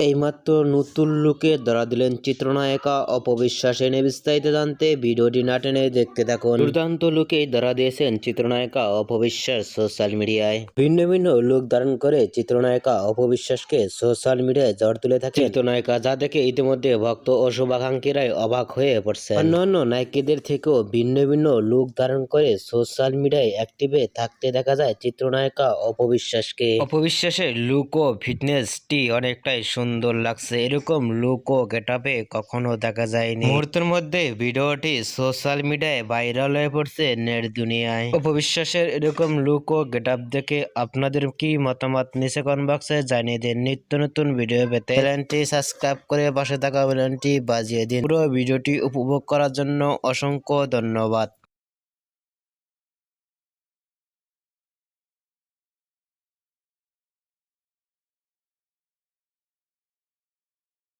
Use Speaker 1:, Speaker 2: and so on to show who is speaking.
Speaker 1: এইমাত্র নতুন লুকে ধরা দিলেন চিত্রনায়িকা অপবিশ্বাস এনে বিস্তারিত জানতে ভিডিওটি না টেনে দেখতে থাকুন। দুর্দান্ত লুকে ধরা দিয়েছেন চিত্রনায়িকা অপবিশ্বাস সোশ্যাল মিডিয়ায়। ভিন্ন ভিন্ন লুক ধারণ করে চিত্রনায়িকা অপবিশ্বাসকে সোশ্যাল মিডিয়ায় ঝড় তুলে থাকে চিত্রনায়িকা যা দেখে ইতিমধ্যে ভক্ত ও শুভাকাঙ্ক্ষীরাই অবাক হয়ে পড়ছে অন্যান্য নায়িকাদের থেকেও ভিন্ন ভিন্ন লুক ধারণ করে সোশ্যাল মিডিয়ায় অ্যাক্টিভে থাকতে দেখা যায় চিত্রনায়িকা অপবিশ্বাসকে। অপবিশ্বাসের লুক ও ফিটনেসটি অনেকটাই লাগছে। এরকম লুক ও গেটাপে কখনো দেখা যায়নি। মুহূর্তের মধ্যে ভিডিওটি সোশ্যাল মিডিয়ায় ভাইরাল হয়ে পড়ছে নেট দুনিয়ায়। অপবিশ্বাসের এরকম লুক ও গেটাপ দেখে আপনাদের কি মতামত নিচে কমেন্ট বক্সে জানিয়ে দিন। নিত্য নতুন ভিডিও পেতে চ্যানেলটি সাবস্ক্রাইব করে পাশে থাকা বেলনটি বাজিয়ে দিন। পুরো ভিডিওটি উপভোগ করার জন্য অসংখ্য ধন্যবাদ।